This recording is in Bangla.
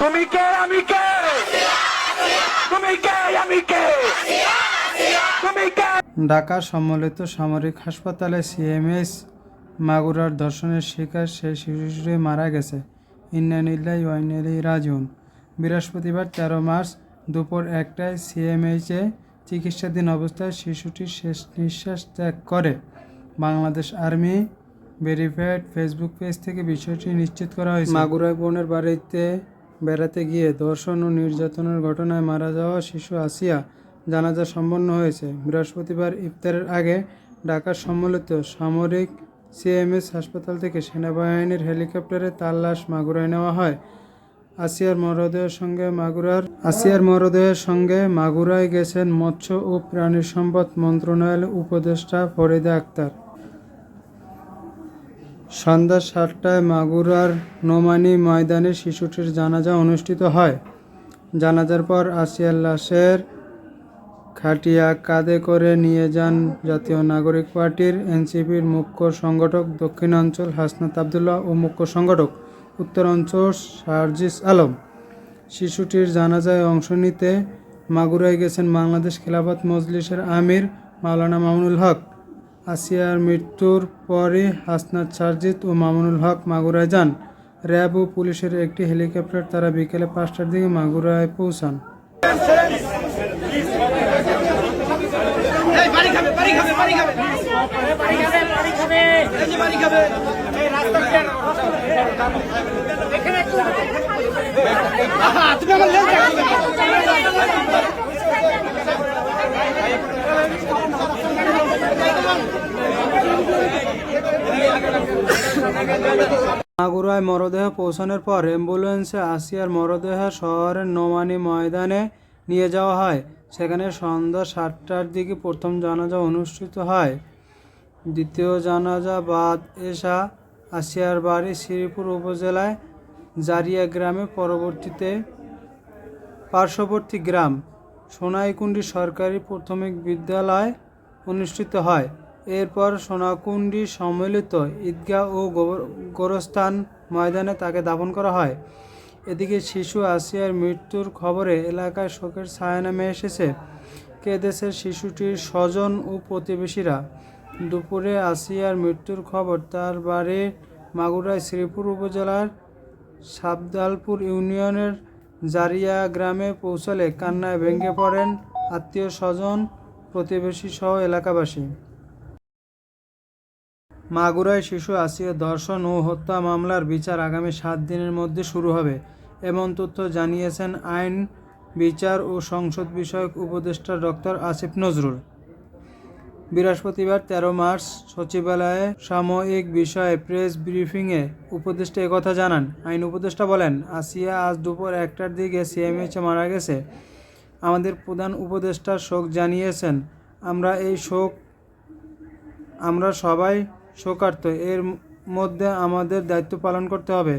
তুমি কে? আমি কে? তুমি কে? আমি কে? তুমি কে? ঢাকা সম্মিলিত সামরিক হাসপাতালে সিএমএস মাগুরার ধর্ষণের শিকার সেই শিশুটি মারা গেছে। ইন্নানিল্লাহ ওয়াইনালি রাজুন বৃহস্পতিবার তেরো মার্চ দুপুর একটায় সিএমএইচে চিকিৎসাধীন অবস্থায় শিশুটি শেষ নিঃশ্বাস ত্যাগ করে। Bangladesh army verified Facebook page থেকে বিষয়টি নিশ্চিত করা হয়েছে। মাগুরায় বোনের বাড়িতে বেড়াতে গিয়ে ধর্ষণ ও নির্যাতনের ঘটনায় মারা যাওয়া শিশু আসিয়া জানাজা সম্পন্ন হয়েছে। বৃহস্পতিবার ইফতারের আগে ঢাকার সম্মিলিত সামরিক সিএমএস হাসপাতাল থেকে সেনাবাহিনীর হেলিকপ্টারে তার লাশ মাগুরায় নেওয়া হয়। আসিয়ার মরদেহের সঙ্গে মাগুরার আসিয়ার মরদেহের সঙ্গে মাগুরায় গেছেন মৎস্য ও প্রাণী সম্পদ মন্ত্রণালয়ের উপদেষ্টা ফরিদা আক্তার। সন্ধ্যা সাতটায় মাগুরার নোমানি ময়দানে শিশুটির জানাজা অনুষ্ঠিত হয়। জানাজার পর আসিয়ার লাশের খাটিয়া কাঁধে করে নিয়ে যান জাতীয় নাগরিক পার্টির এনসিপির মুখ্য সংগঠক, দক্ষিণাঞ্চল হাসনাত আবদুল্লাহ ও মুখ্য সংগঠক উত্তরাঞ্চল সার্জিস আলম। শিশুটির জানাজায় অংশ নিতে মাগুরায় গেছেন বাংলাদেশ খেলাফত মজলিসের আমির মাওলানা মামুনুল হক। আসিয়ার মৃত্যুর পরই হাসনাত সার্জিত ও মামুনুল হক মাগুরায় যান। র্যাব ও পুলিশের একটি হেলিকপ্টার তারা বিকেলে পাঁচটার দিকে মাগুরায় পৌঁছান। মাগুরায় মরদেহ পৌঁছানোর পর অ্যাম্বুলেন্সে আসিয়ার মরদেহ শহরের নোমানি ময়দানে নিয়ে যাওয়া হয়। সেখানে সন্ধ্যা সাতটার দিকে প্রথম জানাজা অনুষ্ঠিত হয়। দ্বিতীয় জানাজা বাদ এসা আসিয়ার বাড়ি শ্রীপুর উপজেলায় জারিয়া গ্রামে পরবর্তীতে পার্শ্ববর্তী গ্রাম সোনাইকুণ্ডি সরকারি প্রাথমিক বিদ্যালয় অনুষ্ঠিত হয়। এরপর সোনাকুণ্ডি সম্মিলিত ঈদগাহ ও গোরস্থান ময়দানে তাকে দাফন করা হয়। এদিকে শিশু আসিয়ার মৃত্যুর খবরে এলাকায় শোকের ছায়া নেমে এসেছে। কেদেশের শিশুটির স্বজন ও প্রতিবেশীরা? দুপুরে আসিয়ার মৃত্যুর খবর তার বাড়ি মাগুরায় শ্রীপুর উপজেলার সাবদালপুর ইউনিয়নের জারিয়া গ্রামে পৌঁছলে কান্নায় ভেঙে পড়েন আত্মীয় স্বজন প্রতিবেশী সহ এলাকাবাসী। মাগুরায় শিশু আসিয়া ধর্ষণ ও হত্যা মামলার বিচার আগামী সাত দিনের মধ্যে শুরু হবে, এমন তথ্য জানিয়েছেন আইন, বিচার ও সংসদ বিষয়ক উপদেষ্টা ডক্টর আসিফ নজরুল। বৃহস্পতিবার তেরো মার্চ সচিবালয়ে সাময়িক বিষয়ে প্রেস ব্রিফিংয়ে উপদেষ্টা একথা জানান। আইন উপদেষ্টা বলেন, আসিয়া আজ দুপুর একটার দিকে সিএমএইচে মারা গেছে। আমাদের প্রধান উপদেষ্টা শোক জানিয়েছেন, আমরা এই শোক, আমরা সবাই শোকার্থ এর মধ্যে আমাদের দায়িত্ব পালন করতে হবে।